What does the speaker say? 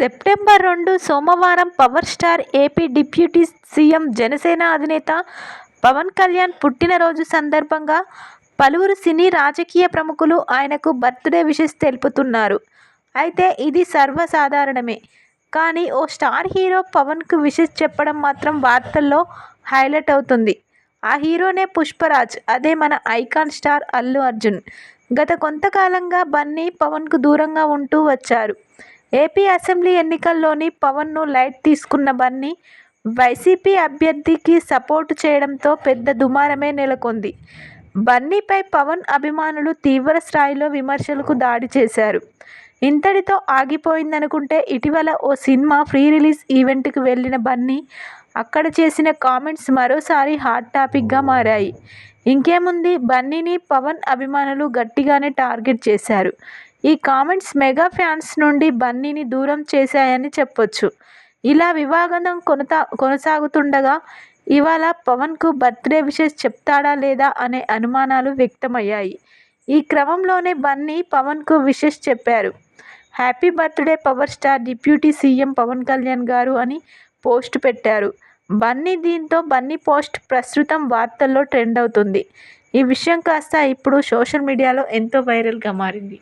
September రెండు సోమవారం power star AP deputy CM Janasena అధినేత పవన్ కళ్యాణ్ పుట్టినరోజు సందర్భంగా పలువురు సినీ రాజకీయ ప్రముఖులు ఆయనకు బర్త్డే విషెస్ తెలుపుతున్నారు. అయితే ఇది సర్వసాధారణమే. కానీ ఓ స్టార్ హీరో పవన్కు విషెస్ చెప్పడం మాత్రం వార్తల్లో హైలైట్ అవుతుంది. ఆ హీరోనే పుష్పరాజ్ అదే మన ఐకాన్ స్టార్ అల్లు అర్జున్. గత కొంతకాలంగా బన్నీ పవన్కు దూరంగా ఉంటూ వచ్చారు. ఏపీ అసెంబ్లీ ఎన్నికల్లోని పవన్ను లైట్ తీసుకున్న బన్నీ వైసీపీ అభ్యర్థికి సపోర్టు చేయడంతో పెద్ద దుమారమే నెలకొంది. బన్నీపై పవన్ అభిమానులు తీవ్ర స్థాయిలో విమర్శలకు దాడి చేశారు. ఇంతటితో ఆగిపోయిందనుకుంటే ఇటీవల ఓ సినిమా ఫ్రీ రిలీజ్ ఈవెంట్కి వెళ్ళిన బన్నీ అక్కడ చేసిన కామెంట్స్ మరోసారి హాట్ టాపిక్గా మారాయి. ఇంకేముంది? బన్నీని పవన్ అభిమానులు గట్టిగానే టార్గెట్ చేశారు. ఈ కామెంట్స్ మెగా ఫ్యాన్స్ నుండి బన్నీని దూరం చేశాయని చెప్పొచ్చు. ఇలా వివాదం కొనతా కొనసాగుతుండగా ఇవాళ పవన్కు బర్త్డే విషెస్ చెప్తాడా లేదా అనే అనుమానాలు వ్యక్తమయ్యాయి. ఈ క్రమంలోనే బన్నీ పవన్కు విషెస్ చెప్పారు. Happy birthday power star deputy CM Pawan Kalyan గారు అని పోస్ట్ పెట్టారు. బన్నీ దీంతో బన్నీ పోస్ట్ ప్రస్తుతం వార్తల్లో ట్రెండ్ అవుతుంది. ఈ విషయం కాస్త ఇప్పుడు సోషల్ మీడియాలో ఎంతో వైరల్గా మారింది.